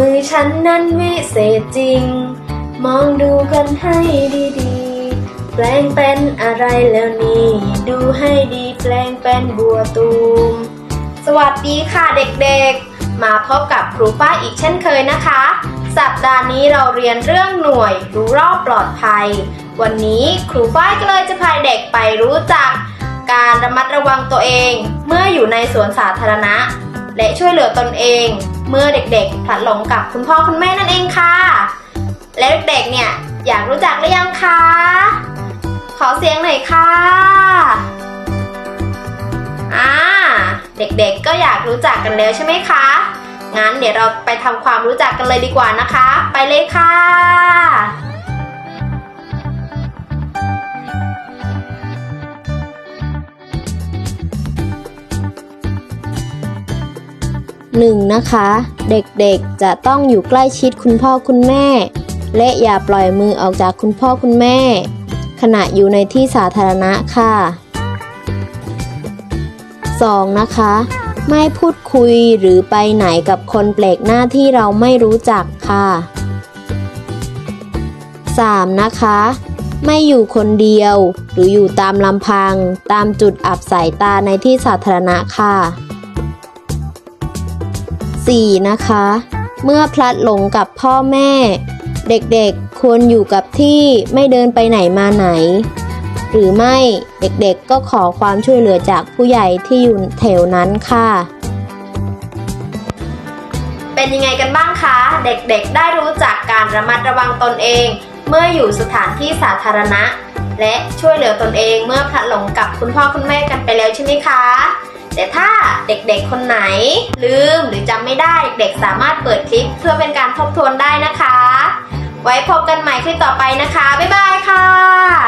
มือฉันนั้นวิเศษจริง มองดูกันให้ดีๆ แปลงเป็นอะไรแล้วนี่ ดูให้ดีแปลงเป็นบัวตูม สวัสดีค่ะเด็กๆ มาพบกับครูป้าอีกเช่นเคยนะคะ สัปดาห์นี้เราเรียนเรื่องหน่วยรู้รอบปลอดภัย วันนี้ครูป้ายก็เลยจะพาเด็กไปรู้จัก การระมัดระวังตัวเอง เมื่ออยู่ในสวนสาธารณะ และช่วยเหลือตนเอง เมื่อเด็กๆพลัดหลงกับคุณพ่อคุณแม่นั่นเองค่ะ แล้วเด็กๆเนี่ยอยากรู้จักหรือยังคะ ขอเสียงหน่อยค่ะอ่าเด็กๆก็อยากรู้จักกันแล้วใช่ไหมคะ งั้นเดี๋ยวเราไปทำความรู้จักกันเลยดีกว่านะคะ ไปเลยค่ะ หนึ่งนะคะ เด็กๆจะต้องอยู่ใกล้ชิดคุณพ่อคุณแม่ และอย่าปล่อยมือออกจากคุณพ่อคุณแม่ ขณะอยู่ในที่สาธารณะค่ะ 2. นะคะ ไม่พูดคุยหรือไปไหนกับคนแปลกหน้าที่เราไม่รู้จักค่ะ 3. นะคะ ไม่อยู่คนเดียว หรืออยู่ตามลำพัง ตามจุดอับสายตาในที่สาธารณะค่ะ 4. นะคะ เมื่อพลัดหลงกับพ่อแม่ เด็กๆควรอยู่กับที่ไม่เดินไปไหนมาไหน หรือไม่เด็กๆก็ขอความช่วยเหลือจากผู้ใหญ่ที่อยู่แถวนั้นค่ะ เป็นยังไงกันบ้างคะ เด็กๆได้รู้จักการระมัดระวังตนเอง เมื่ออยู่สถานที่สาธารณะ และช่วยเหลือตนเองเมื่อพลัดหลงกับคุณพ่อคุณแม่กันไปแล้วใช่ไหมคะ แต่ถ้าเด็กๆคนไหน ลืมหรือจำไม่ได้เด็กๆสามารถเปิดคลิปเพื่อเป็นการทบทวนได้นะคะ ไว้พบกันใหม่คลิปต่อไปนะคะ บ๊ายบายค่ะ